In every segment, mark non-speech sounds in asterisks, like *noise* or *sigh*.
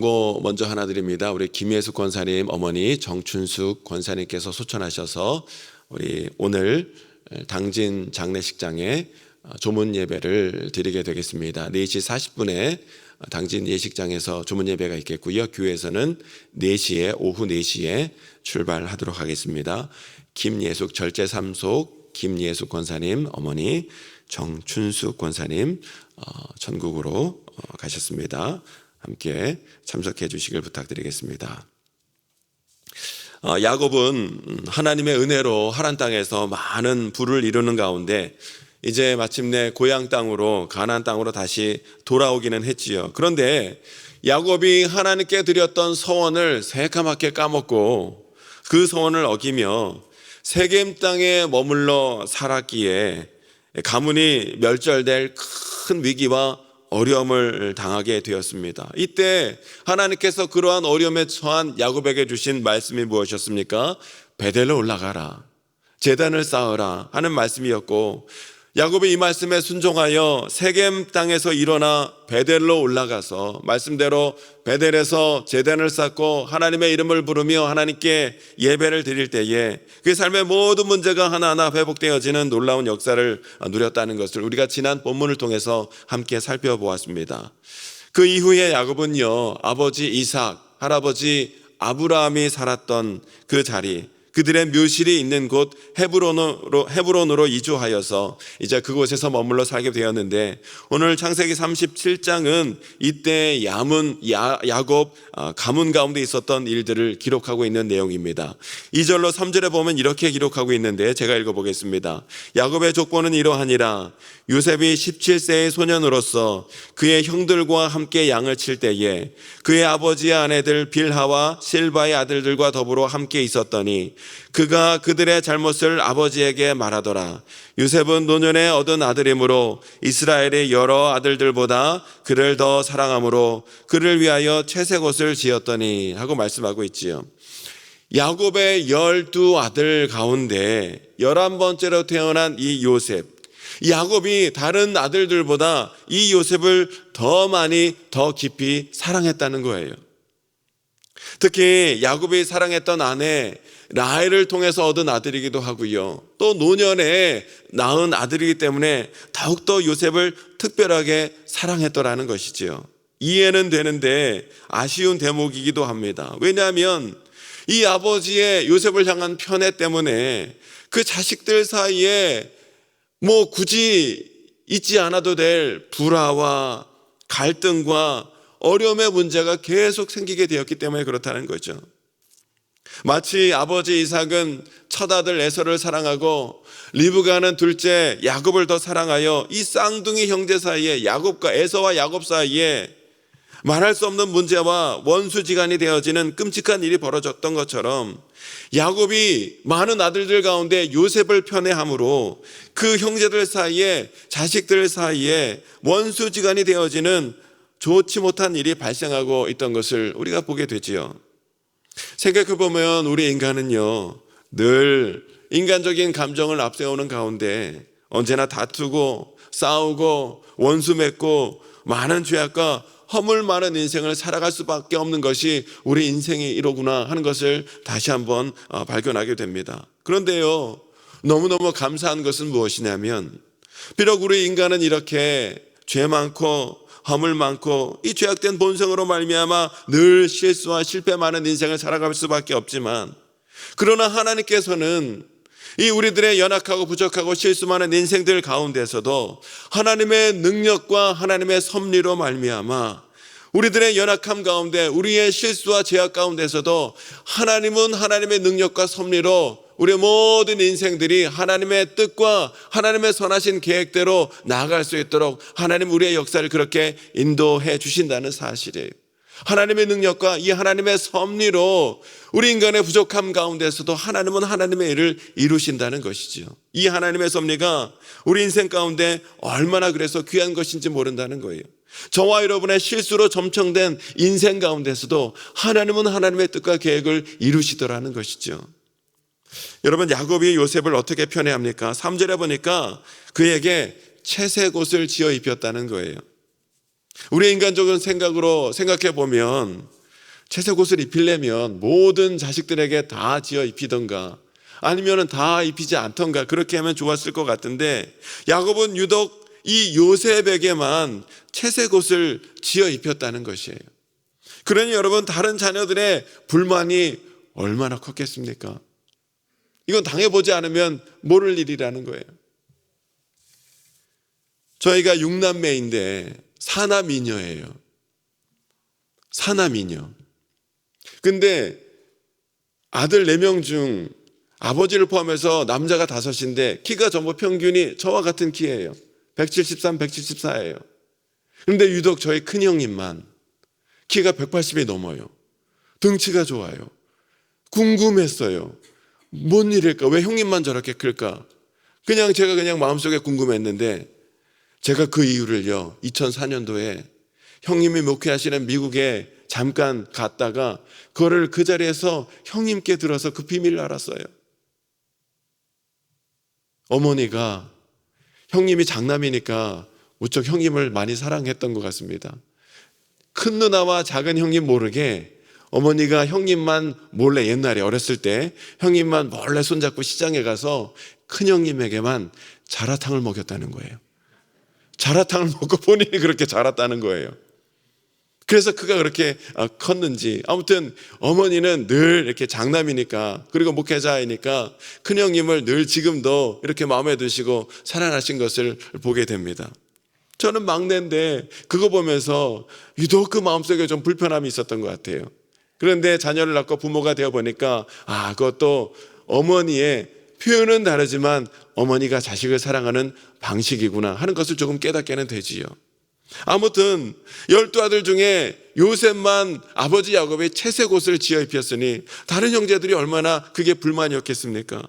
광고 먼저 하나 드립니다. 우리 김예숙 권사님 어머니 정춘숙 권사님께서 소천하셔서 우리 오늘 당진 장례식장에 조문 예배를 드리게 되겠습니다. 4시 40분에 당진 예식장에서 조문 예배가 있겠고요. 교회에서는 4시에 오후 4시에 출발하도록 하겠습니다. 김예숙 절제 삼속 김예숙 권사님 어머니 정춘숙 권사님 어, 전국으로 어, 가셨습니다. 함께 참석해 주시길 부탁드리겠습니다. 어, 야곱은 하나님의 은혜로 하란 땅에서 많은 부를 이루는 가운데 이제 마침내 고향 땅으로 가나안 땅으로 다시 돌아오기는 했지요. 그런데 야곱이 하나님께 드렸던 서원을 새까맣게 까먹고 그 서원을 어기며 세겜 땅에 머물러 살았기에 가문이 멸절될 큰 위기와 어려움을 당하게 되었습니다. 이때 하나님께서 그러한 어려움에 처한 야곱에게 주신 말씀이 무엇이었습니까? 베델로 올라가라. 재단을 쌓으라 하는 말씀이었고 야곱이 이 말씀에 순종하여 세겜 땅에서 일어나 베델로 올라가서 말씀대로 베델에서 제단을 쌓고 하나님의 이름을 부르며 하나님께 예배를 드릴 때에 그 삶의 모든 문제가 하나하나 회복되어지는 놀라운 역사를 누렸다는 것을 우리가 지난 본문을 통해서 함께 살펴보았습니다. 그 이후에 야곱은요 아버지 이삭, 할아버지 아브라함이 살았던 그 자리 그들의 묘실이 있는 곳 헤브론으로, 헤브론으로 이주하여서 이제 그곳에서 머물러 살게 되었는데 오늘 창세기 37장은 이때 야문, 야, 야곱 아, 가문 가운데 있었던 일들을 기록하고 있는 내용입니다. 2절로 3절에 보면 이렇게 기록하고 있는데 제가 읽어보겠습니다. 야곱의 족보는 이러하니라 요셉이 17세의 소년으로서 그의 형들과 함께 양을 칠 때에 그의 아버지의 아내들 빌하와 실바의 아들들과 더불어 함께 있었더니 그가 그들의 잘못을 아버지에게 말하더라. 요셉은 노년에 얻은 아들이므로 이스라엘의 여러 아들들보다 그를 더 사랑함으로 그를 위하여 채색 옷을 지었더니 하고 말씀하고 있지요. 야곱의 열두 아들 가운데 열한 번째로 태어난 이 요셉. 야곱이 다른 아들들보다 이 요셉을 더 많이 더 깊이 사랑했다는 거예요. 특히 야곱이 사랑했던 아내 라헬을 통해서 얻은 아들이기도 하고요. 또 노년에 낳은 아들이기 때문에 더욱더 요셉을 특별하게 사랑했더라는 것이지요. 이해는 되는데 아쉬운 대목이기도 합니다. 왜냐하면 이 아버지의 요셉을 향한 편애 때문에 그 자식들 사이에 뭐 굳이 있지 않아도 될 불화와 갈등과 어려움의 문제가 계속 생기게 되었기 때문에 그렇다는 거죠. 마치 아버지 이삭은 첫 아들 에서를 사랑하고 리브가는 둘째 야곱을 더 사랑하여 이 쌍둥이 형제 사이에 야곱과 에서와 야곱 사이에 말할 수 없는 문제와 원수지간이 되어지는 끔찍한 일이 벌어졌던 것처럼 야곱이 많은 아들들 가운데 요셉을 편애함으로 그 형제들 사이에 자식들 사이에 원수지간이 되어지는 좋지 못한 일이 발생하고 있던 것을 우리가 보게 되지요. 생각해 보면 우리 인간은요, 늘 인간적인 감정을 앞세우는 가운데 언제나 다투고 싸우고 원수 맺고 많은 죄악과 허물 많은 인생을 살아갈 수밖에 없는 것이 우리 인생이 이러구나 하는 것을 다시 한번 어, 발견하게 됩니다. 그런데요, 너무너무 감사한 것은 무엇이냐면, 비록 우리 인간은 이렇게 죄 많고 허물 많고 이 죄악된 본성으로 말미암아 늘 실수와 실패 많은 인생을 살아갈 수밖에 없지만 그러나 하나님께서는 이 우리들의 연약하고 부족하고 실수 많은 인생들 가운데서도 하나님의 능력과 하나님의 섭리로 말미암아 우리들의 연약함 가운데 우리의 실수와 죄악 가운데서도 하나님은 하나님의 능력과 섭리로 우리의 모든 인생들이 하나님의 뜻과 하나님의 선하신 계획대로 나아갈 수 있도록 하나님 우리의 역사를 그렇게 인도해 주신다는 사실이에요. 하나님의 능력과 이 하나님의 섭리로 우리 인간의 부족함 가운데서도 하나님은 하나님의 일을 이루신다는 것이지요. 이 하나님의 섭리가 우리 인생 가운데 얼마나 그래서 귀한 것인지 모른다는 거예요. 저와 여러분의 실수로 점청된 인생 가운데서도 하나님은 하나님의 뜻과 계획을 이루시더라는 것이죠. 여러분 야곱이 요셉을 어떻게 편애합니까? 3절에 보니까 그에게 채색 옷을 지어 입혔다는 거예요. 우리 인간적인 생각으로 생각해 보면 채색 옷을 입히려면 모든 자식들에게 다 지어 입히던가 아니면은 다 입히지 않던가 그렇게 하면 좋았을 것 같은데 야곱은 유독 이 요셉에게만 채색 옷을 지어 입혔다는 것이에요. 그러니 여러분 다른 자녀들의 불만이 얼마나 컸겠습니까? 이건 당해보지 않으면 모를 일이라는 거예요. 저희가 6남매인데 사남이녀예요. 사남이녀. 근데 아들 4명 중 아버지를 포함해서 남자가 다섯인데 키가 전부 평균이 저와 같은 키예요. 173, 174예요. 그런데 유독 저희 큰 형님만 키가 180이 넘어요. 등치가 좋아요. 궁금했어요. 뭔 일일까? 왜 형님만 저렇게 클까? 그냥 제가 그냥 마음속에 궁금했는데 제가 그 이유를요. 2004년도에 형님이 목회하시는 미국에 잠깐 갔다가 그거를 그 자리에서 형님께 들어서 그 비밀을 알았어요. 어머니가 형님이 장남이니까 무척 형님을 많이 사랑했던 것 같습니다. 큰 누나와 작은 형님 모르게 어머니가 형님만 몰래 옛날에 어렸을 때 형님만 몰래 손잡고 시장에 가서 큰 형님에게만 자라탕을 먹였다는 거예요. 자라탕을 *laughs* 먹고 본인이 그렇게 자랐다는 거예요. 그래서 그가 그렇게 아, 컸는지 아무튼 어머니는 늘 이렇게 장남이니까 그리고 목회자이니까 큰 형님을 늘 지금도 이렇게 마음에 드시고 사랑하신 것을 보게 됩니다. 저는 막내인데 그거 보면서 유독 그 마음속에 좀 불편함이 있었던 것 같아요. 그런데 자녀를 낳고 부모가 되어 보니까 아 그것도 어머니의 표현은 다르지만 어머니가 자식을 사랑하는 방식이구나 하는 것을 조금 깨닫게는 되지요. 아무튼 열두 아들 중에 요셉만 아버지 야곱의 채색 옷을 지어 입혔으니 다른 형제들이 얼마나 그게 불만이었겠습니까?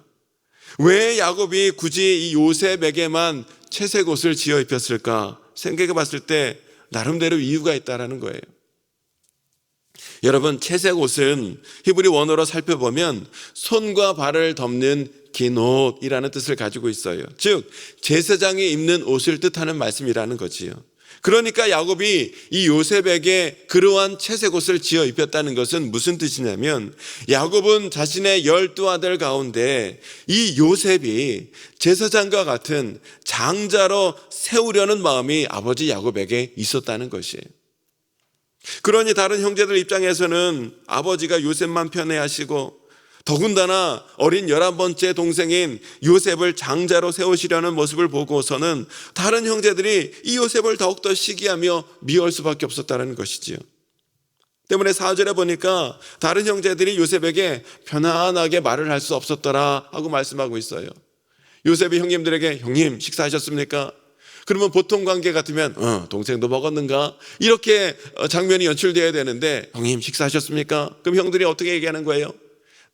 왜 야곱이 굳이 이 요셉에게만 채색 옷을 지어 입혔을까? 생각해 봤을 때 나름대로 이유가 있다라는 거예요. 여러분 채색 옷은 히브리 원어로 살펴보면 손과 발을 덮는 긴 옷이라는 뜻을 가지고 있어요. 즉 제사장이 입는 옷을 뜻하는 말씀이라는 거지요. 그러니까 야곱이 이 요셉에게 그러한 채색 옷을 지어 입혔다는 것은 무슨 뜻이냐면 야곱은 자신의 열두 아들 가운데 이 요셉이 제사장과 같은 장자로 세우려는 마음이 아버지 야곱에게 있었다는 것이에요. 그러니 다른 형제들 입장에서는 아버지가 요셉만 편애하시고 더군다나 어린 열한 번째 동생인 요셉을 장자로 세우시려는 모습을 보고서는 다른 형제들이 이 요셉을 더욱더 시기하며 미워할 수밖에 없었다는 것이지요. 때문에 사절에 보니까 다른 형제들이 요셉에게 편안하게 말을 할 수 없었더라 하고 말씀하고 있어요. 요셉이 형님들에게 형님 식사하셨습니까? 그러면 보통 관계 같으면 어, 동생도 먹었는가 이렇게 어, 장면이 연출돼야 되는데 형님 식사하셨습니까? 그럼 형들이 어떻게 얘기하는 거예요?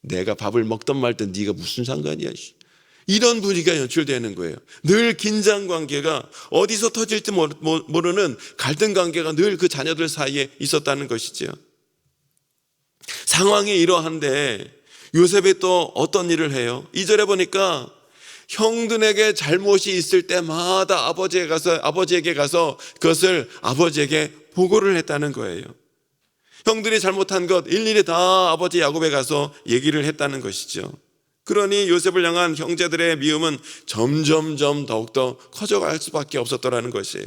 내가 밥을 먹던 말든 네가 무슨 상관이야? 이런 분위기가 연출되는 거예요. 늘 긴장 관계가 어디서 터질지 모르는 갈등 관계가 늘 그 자녀들 사이에 있었다는 것이죠. 상황이 이러한데 요셉이 또 어떤 일을 해요? 이절에 보니까 형들에게 잘못이 있을 때마다 아버지에게 가서 아버지에게 가서 그것을 아버지에게 보고를 했다는 거예요. 형들이 잘못한 것 일일이 다 아버지 야곱에 가서 얘기를 했다는 것이죠. 그러니 요셉을 향한 형제들의 미움은 점점점 더욱더 커져갈 수밖에 없었더라는 것이에요.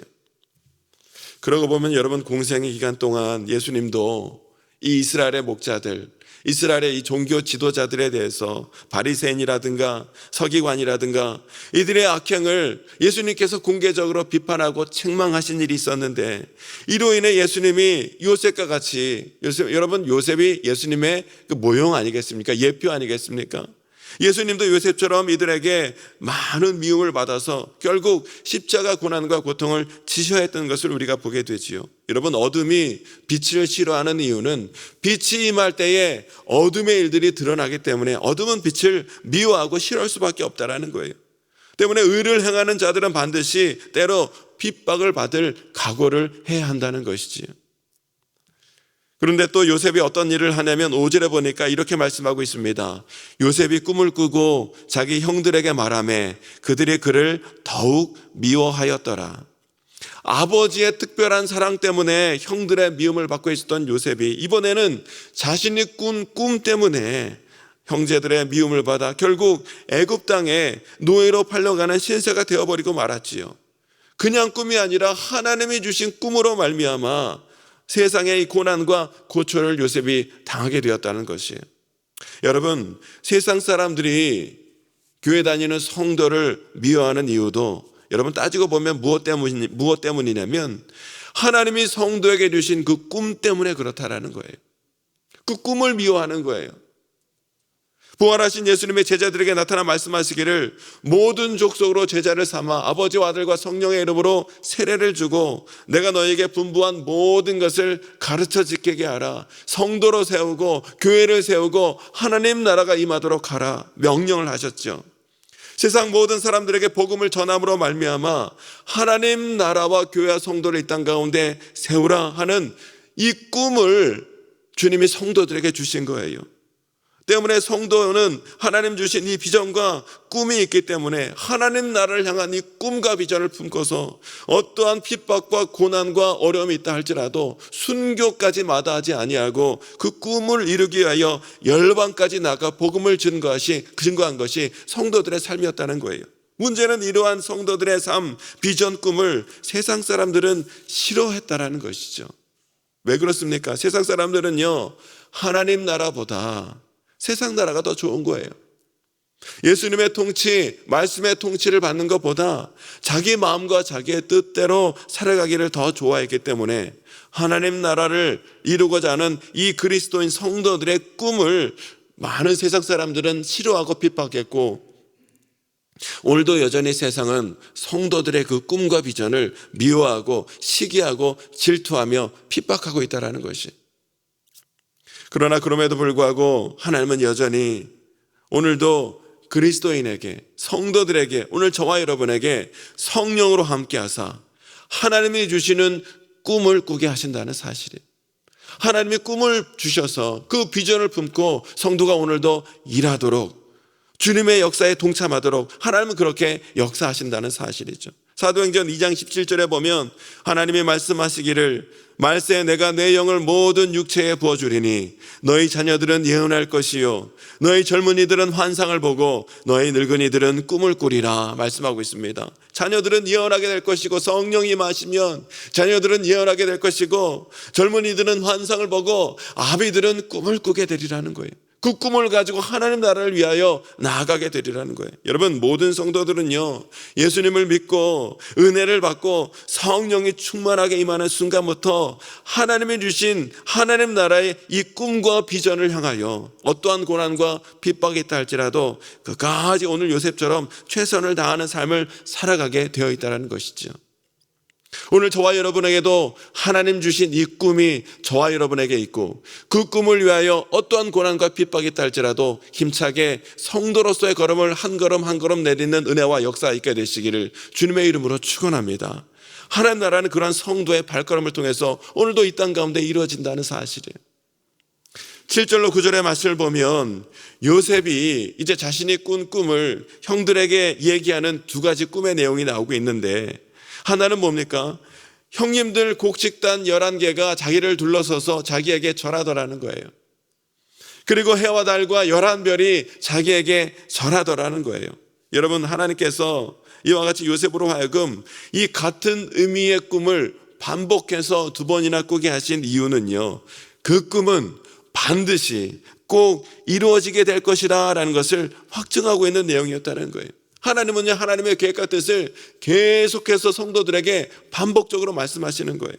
그러고 보면 여러분 공생의 기간 동안 예수님도 이 이스라엘의 목자들 이스라엘의 이 종교 지도자들에 대해서 바리새인이라든가 서기관이라든가 이들의 악행을 예수님께서 공개적으로 비판하고 책망하신 일이 있었는데 이로 인해 예수님이 요셉과 같이 요셉, 여러분 요셉이 예수님의 그 모형 아니겠습니까? 예표 아니겠습니까? 예수님도 요셉처럼 이들에게 많은 미움을 받아서 결국 십자가 고난과 고통을 지셔야 했던 것을 우리가 보게 되지요. 여러분 어둠이 빛을 싫어하는 이유는 빛이 임할 때에 어둠의 일들이 드러나기 때문에 어둠은 빛을 미워하고 싫어할 수밖에 없다라는 거예요. 때문에 의를 행하는 자들은 반드시 때로 핍박을 받을 각오를 해야 한다는 것이지요. 그런데 또 요셉이 어떤 일을 하냐면 오절에 보니까 이렇게 말씀하고 있습니다. 요셉이 꿈을 꾸고 자기 형들에게 말하매 그들이 그를 더욱 미워하였더라. 아버지의 특별한 사랑 때문에 형들의 미움을 받고 있었던 요셉이 이번에는 자신이 꾼 꿈 때문에 형제들의 미움을 받아 결국 애굽 땅에 노예로 팔려가는 신세가 되어버리고 말았지요. 그냥 꿈이 아니라 하나님이 주신 꿈으로 말미암아 세상의 이 고난과 고초를 요셉이 당하게 되었다는 것이에요. 여러분, 세상 사람들이 교회 다니는 성도를 미워하는 이유도 여러분 따지고 보면 무엇 때문 무엇 때문이냐면 하나님이 성도에게 주신 그 꿈 때문에 그렇다라는 거예요. 그 꿈을 미워하는 거예요. 부활하신 예수님의 제자들에게 나타나 말씀하시기를 모든 족속으로 제자를 삼아 아버지와 아들과 성령의 이름으로 세례를 주고 내가 너에게 분부한 모든 것을 가르쳐 지키게 하라. 성도로 세우고 교회를 세우고 하나님 나라가 임하도록 하라. 명령을 하셨죠. 세상 모든 사람들에게 복음을 전함으로 말미암아 하나님 나라와 교회와 성도를 이 땅 가운데 세우라 하는 이 꿈을 주님이 성도들에게 주신 거예요. 때문에 성도는 하나님 주신 이 비전과 꿈이 있기 때문에 하나님 나라를 향한 이 꿈과 비전을 품고서 어떠한 핍박과 고난과 어려움이 있다 할지라도 순교까지 마다하지 아니하고 그 꿈을 이루기 위하여 열방까지 나가 복음을 증거하시 증거한 것이 성도들의 삶이었다는 거예요. 문제는 이러한 성도들의 삶, 비전 꿈을 세상 사람들은 싫어했다라는 것이죠. 왜 그렇습니까? 세상 사람들은요, 하나님 나라보다 세상 나라가 더 좋은 거예요. 예수님의 통치, 말씀의 통치를 받는 것보다 자기 마음과 자기의 뜻대로 살아가기를 더 좋아했기 때문에 하나님 나라를 이루고자 하는 이 그리스도인 성도들의 꿈을 많은 세상 사람들은 싫어하고 핍박했고 오늘도 여전히 세상은 성도들의 그 꿈과 비전을 미워하고 시기하고 질투하며 핍박하고 있다는 것이. 그러나 그럼에도 불구하고 하나님은 여전히 오늘도 그리스도인에게 성도들에게 오늘 저와 여러분에게 성령으로 함께 하사 하나님이 주시는 꿈을 꾸게 하신다는 사실이에요. 하나님이 꿈을 주셔서 그 비전을 품고 성도가 오늘도 일하도록 주님의 역사에 동참하도록 하나님은 그렇게 역사하신다는 사실이죠. 사도행전 2장 17절에 보면 하나님이 말씀하시기를 말세 내가 내 영을 모든 육체에 부어주리니 너희 자녀들은 예언할 것이요 너희 젊은이들은 환상을 보고 너희 늙은이들은 꿈을 꾸리라 말씀하고 있습니다. 자녀들은 예언하게 될 것이고 성령이 마시면 자녀들은 예언하게 될 것이고 젊은이들은 환상을 보고 아비들은 꿈을 꾸게 되리라는 거예요. 그 꿈을 가지고 하나님 나라를 위하여 나아가게 되리라는 거예요. 여러분, 모든 성도들은요, 예수님을 믿고 은혜를 받고 성령이 충만하게 임하는 순간부터 하나님이 주신 하나님 나라의 이 꿈과 비전을 향하여 어떠한 고난과 핍박이 있다 할지라도 그까지 오늘 요셉처럼 최선을 다하는 삶을 살아가게 되어 있다는 것이죠. 오늘 저와 여러분에게도 하나님 주신 이 꿈이 저와 여러분에게 있고 그 꿈을 위하여 어떠한 고난과 핍박이 있다 할지라도 힘차게 성도로서의 걸음을 한 걸음 한 걸음 내딛는 은혜와 역사가 있게 되시기를 주님의 이름으로 축원합니다. 하나님 나라는 그러한 성도의 발걸음을 통해서 오늘도 이 땅 가운데 이루어진다는 사실이에요. 7절로 9절의 말씀을 보면 요셉이 이제 자신이 꾼 꿈을 형들에게 얘기하는 두 가지 꿈의 내용이 나오고 있는데 하나는 뭡니까? 형님들 곡식단 11개가 자기를 둘러서서 자기에게 절하더라는 거예요. 그리고 해와 달과 11별이 자기에게 절하더라는 거예요. 여러분, 하나님께서 이와 같이 요셉으로 하여금 이 같은 의미의 꿈을 반복해서 두 번이나 꾸게 하신 이유는요. 그 꿈은 반드시 꼭 이루어지게 될 것이다 라는 것을 확증하고 있는 내용이었다는 거예요. 하나님은요, 하나님의 계획과 뜻을 계속해서 성도들에게 반복적으로 말씀하시는 거예요.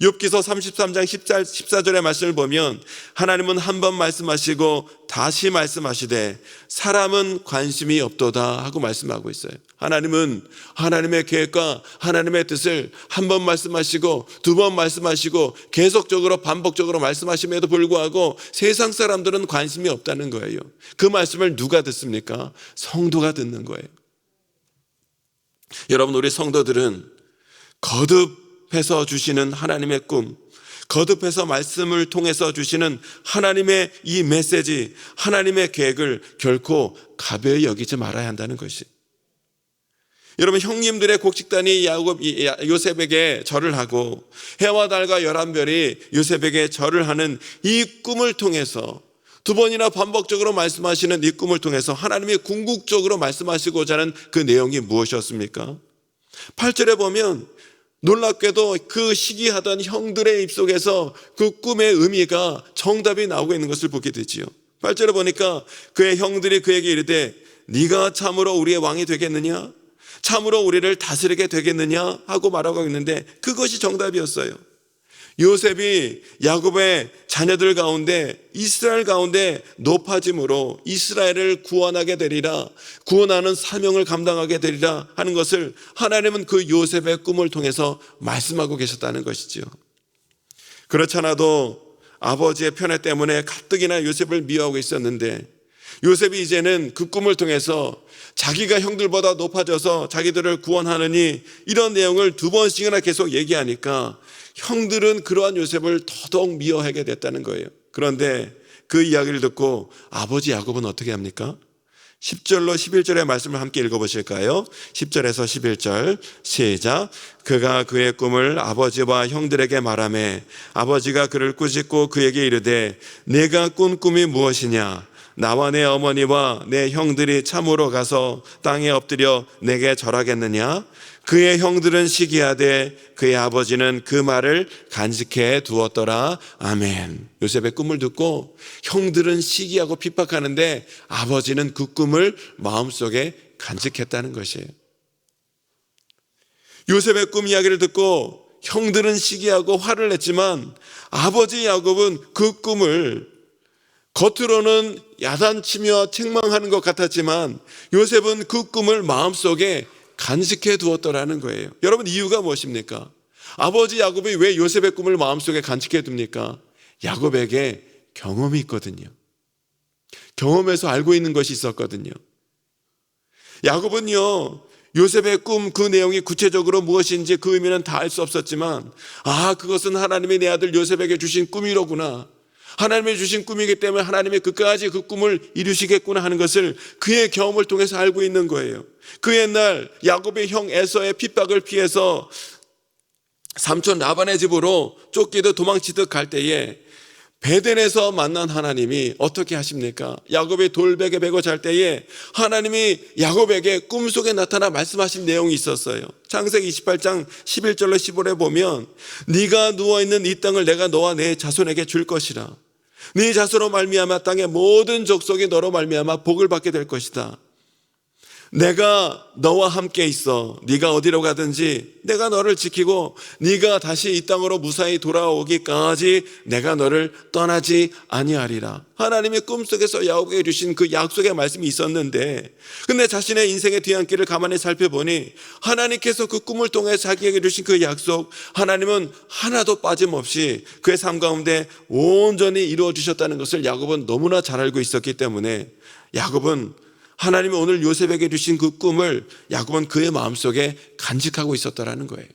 욥기서 33장 14, 14절의 말씀을 보면 하나님은 한 번 말씀하시고 다시 말씀하시되 사람은 관심이 없도다 하고 말씀하고 있어요. 하나님은 하나님의 계획과 하나님의 뜻을 한 번 말씀하시고 두 번 말씀하시고 계속적으로 반복적으로 말씀하심에도 불구하고 세상 사람들은 관심이 없다는 거예요. 그 말씀을 누가 듣습니까? 성도가 듣는 거예요. 여러분 우리 성도들은 거듭 거듭해서 주시는 하나님의 꿈, 거듭해서 말씀을 통해서 주시는 하나님의 이 메시지, 하나님의 계획을 결코 가벼이 여기지 말아야 한다는 것이. 여러분 형님들의 곡식단이 야곱 요셉에게 절을 하고 해와 달과 열한 별이 요셉에게 절을 하는 이 꿈을 통해서 두 번이나 반복적으로 말씀하시는 이 꿈을 통해서 하나님이 궁극적으로 말씀하시고자 하는 그 내용이 무엇이었습니까? 8절에 보면 놀랍게도 그 시기하던 형들의 입속에서 그 꿈의 의미가 정답이 나오고 있는 것을 보게 되지요. 8절에 보니까 그의 형들이 그에게 이르되 네가 참으로 우리의 왕이 되겠느냐? 참으로 우리를 다스리게 되겠느냐? 하고 말하고 있는데 그것이 정답이었어요. 요셉이 야곱의 자녀들 가운데 이스라엘 가운데 높아짐으로 이스라엘을 구원하게 되리라 구원하는 사명을 감당하게 되리라 하는 것을 하나님은 그 요셉의 꿈을 통해서 말씀하고 계셨다는 것이지요. 그렇잖아도 아버지의 편애 때문에 가뜩이나 요셉을 미워하고 있었는데 요셉이 이제는 그 꿈을 통해서 자기가 형들보다 높아져서 자기들을 구원하느니 이런 내용을 두 번씩이나 계속 얘기하니까 형들은 그러한 요셉을 더더욱 미워하게 됐다는 거예요. 그런데 그 이야기를 듣고 아버지 야곱은 어떻게 합니까? 10절로 11절의 말씀을 함께 읽어보실까요? 10절에서 11절 시작 그가 그의 꿈을 아버지와 형들에게 말하매 아버지가 그를 꾸짖고 그에게 이르되 내가 꾼 꿈이 무엇이냐 나와 내 어머니와 내 형들이 참으로 가서 땅에 엎드려 내게 절하겠느냐 그의 형들은 시기하되 그의 아버지는 그 말을 간직해 두었더라. 아멘. 요셉의 꿈을 듣고 형들은 시기하고 핍박하는데 아버지는 그 꿈을 마음속에 간직했다는 것이에요. 요셉의 꿈 이야기를 듣고 형들은 시기하고 화를 냈지만 아버지 야곱은 그 꿈을 겉으로는 야단치며 책망하는 것 같았지만 요셉은 그 꿈을 마음속에 간직해 두었더라는 거예요. 여러분 이유가 무엇입니까? 아버지 야곱이 왜 요셉의 꿈을 마음속에 간직해 둡니까? 야곱에게 경험이 있거든요. 경험에서 알고 있는 것이 있었거든요. 야곱은요, 요셉의 꿈 그 내용이 구체적으로 무엇인지 그 의미는 다 알 수 없었지만, 아, 그것은 하나님이 내 아들 요셉에게 주신 꿈이로구나. 하나님이 주신 꿈이기 때문에 하나님이 그까지 그 꿈을 이루시겠구나 하는 것을 그의 경험을 통해서 알고 있는 거예요. 그 옛날 야곱의 형 에서의 핍박을 피해서 삼촌 라반의 집으로 쫓기듯 도망치듯 갈 때에 베덴에서 만난 하나님이 어떻게 하십니까? 야곱이 돌베개 베고 잘 때에 하나님이 야곱에게 꿈속에 나타나 말씀하신 내용이 있었어요. 창세기 28장 11절로 15절에 보면 네가 누워 있는 이 땅을 내가 너와 내 자손에게 줄 것이라. 네 자손으로 말미암아 땅의 모든 족속이 너로 말미암아 복을 받게 될 것이다. 내가 너와 함께 있어. 네가 어디로 가든지 내가 너를 지키고 네가 다시 이 땅으로 무사히 돌아오기까지 내가 너를 떠나지 아니하리라. 하나님의 꿈속에서 야곱에게 주신 그 약속의 말씀이 있었는데 근데 자신의 인생의 뒤안길을 가만히 살펴보니 하나님께서 그 꿈을 통해 자기에게 주신 그 약속 하나님은 하나도 빠짐없이 그의 삶 가운데 온전히 이루어 주셨다는 것을 야곱은 너무나 잘 알고 있었기 때문에 야곱은 하나님이 오늘 요셉에게 주신 그 꿈을 야곱은 그의 마음속에 간직하고 있었다라는 거예요.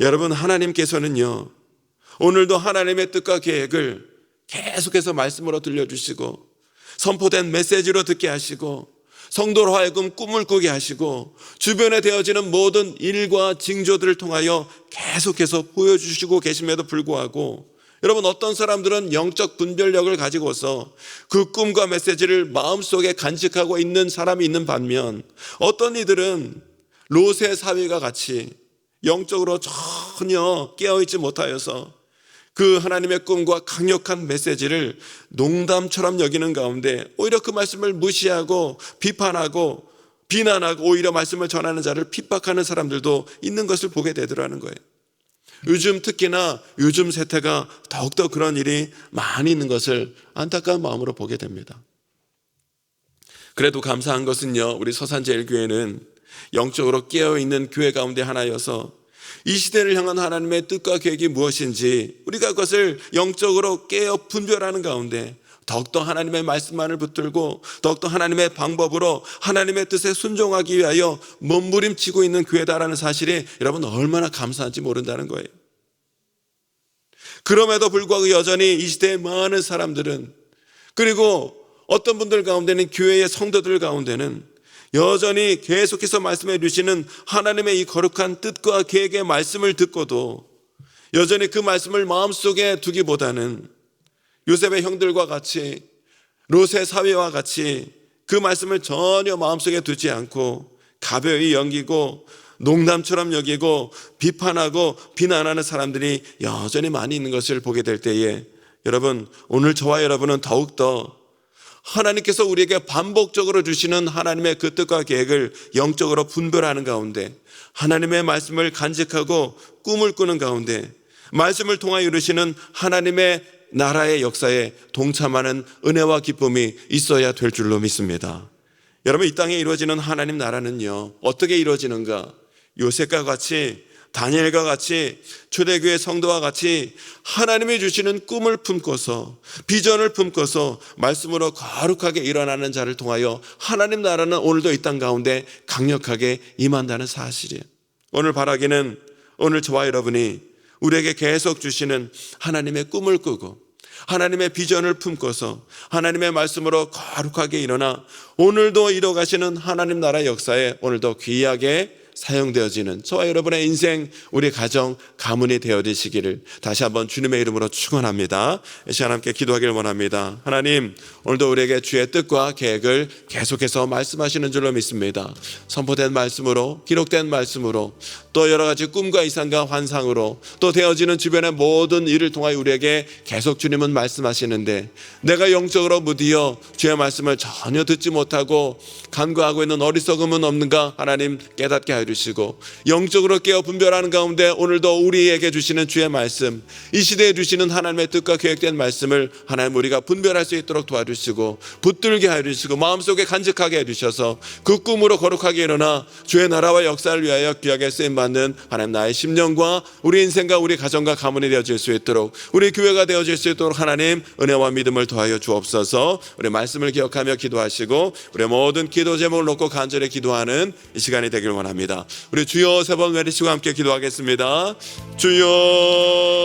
여러분 하나님께서는요. 오늘도 하나님의 뜻과 계획을 계속해서 말씀으로 들려주시고 선포된 메시지로 듣게 하시고 성도로 하여금 꿈을 꾸게 하시고 주변에 되어지는 모든 일과 징조들을 통하여 계속해서 보여주시고 계심에도 불구하고 여러분 어떤 사람들은 영적 분별력을 가지고서 그 꿈과 메시지를 마음속에 간직하고 있는 사람이 있는 반면 어떤 이들은 롯의 사위가 같이 영적으로 전혀 깨어있지 못하여서 그 하나님의 꿈과 강력한 메시지를 농담처럼 여기는 가운데 오히려 그 말씀을 무시하고 비판하고 비난하고 오히려 말씀을 전하는 자를 핍박하는 사람들도 있는 것을 보게 되더라는 거예요. 요즘 특히나 요즘 세태가 더욱더 그런 일이 많이 있는 것을 안타까운 마음으로 보게 됩니다. 그래도 감사한 것은요, 우리 서산제일교회는 영적으로 깨어있는 교회 가운데 하나여서 이 시대를 향한 하나님의 뜻과 계획이 무엇인지 우리가 그것을 영적으로 깨어 분별하는 가운데 더욱더 하나님의 말씀만을 붙들고 더욱더 하나님의 방법으로 하나님의 뜻에 순종하기 위하여 몸부림치고 있는 교회다라는 사실이 여러분 얼마나 감사한지 모른다는 거예요. 그럼에도 불구하고 여전히 이 시대의 많은 사람들은 그리고 어떤 분들 가운데는 교회의 성도들 가운데는 여전히 계속해서 말씀해 주시는 하나님의 이 거룩한 뜻과 계획의 말씀을 듣고도 여전히 그 말씀을 마음속에 두기보다는 요셉의 형들과 같이 롯의 사회와 같이 그 말씀을 전혀 마음속에 두지 않고 가벼이 여기고 농담처럼 여기고 비판하고 비난하는 사람들이 여전히 많이 있는 것을 보게 될 때에 여러분 오늘 저와 여러분은 더욱더 하나님께서 우리에게 반복적으로 주시는 하나님의 그 뜻과 계획을 영적으로 분별하는 가운데 하나님의 말씀을 간직하고 꿈을 꾸는 가운데 말씀을 통하여 이루시는 하나님의 나라의 역사에 동참하는 은혜와 기쁨이 있어야 될 줄로 믿습니다. 여러분 이 땅에 이루어지는 하나님 나라는요 어떻게 이루어지는가? 요셉과 같이 다니엘과 같이 초대교회 성도와 같이 하나님이 주시는 꿈을 품고서 비전을 품고서 말씀으로 거룩하게 일어나는 자를 통하여 하나님 나라는 오늘도 이 땅 가운데 강력하게 임한다는 사실이에요. 오늘 바라기는 오늘 저와 여러분이 우리에게 계속 주시는 하나님의 꿈을 꾸고 하나님의 비전을 품고서 하나님의 말씀으로 거룩하게 일어나 오늘도 이뤄가시는 하나님 나라 역사에 오늘도 귀하게 사용되어지는 저와 여러분의 인생, 우리 가정, 가문이 되어지시기를 다시 한번 주님의 이름으로 축원합니다. 이 시간 함께 기도하기를 원합니다. 하나님, 오늘도 우리에게 주의 뜻과 계획을 계속해서 말씀하시는 줄로 믿습니다. 선포된 말씀으로, 기록된 말씀으로, 또 여러 가지 꿈과 이상과 환상으로, 또 되어지는 주변의 모든 일을 통하여 우리에게 계속 주님은 말씀하시는데, 내가 영적으로 무디어 주의 말씀을 전혀 듣지 못하고 간과하고 있는 어리석음은 없는가? 하나님 깨닫게 하여 주시고 영적으로 깨어 분별하는 가운데 오늘도 우리에게 주시는 주의 말씀 이 시대에 주시는 하나님의 뜻과 계획된 말씀을 하나님 우리가 분별할 수 있도록 도와주시고 붙들게 하여 주시고 마음속에 간직하게 해 주셔서 그 꿈으로 거룩하게 일어나 주의 나라와 역사를 위하여 귀하게 쓰임 받는 하나님 나의 심령과 우리 인생과 우리 가정과 가문이 되어질 수 있도록 우리 교회가 되어질 수 있도록 하나님 은혜와 믿음을 더하여 주옵소서 우리 말씀을 기억하며 기도하시고 우리 모든 기도 제목을 놓고 간절히 기도하는 이 시간이 되길 원합니다. 우리 주여 세 번 외리시고 함께 기도하겠습니다. 주여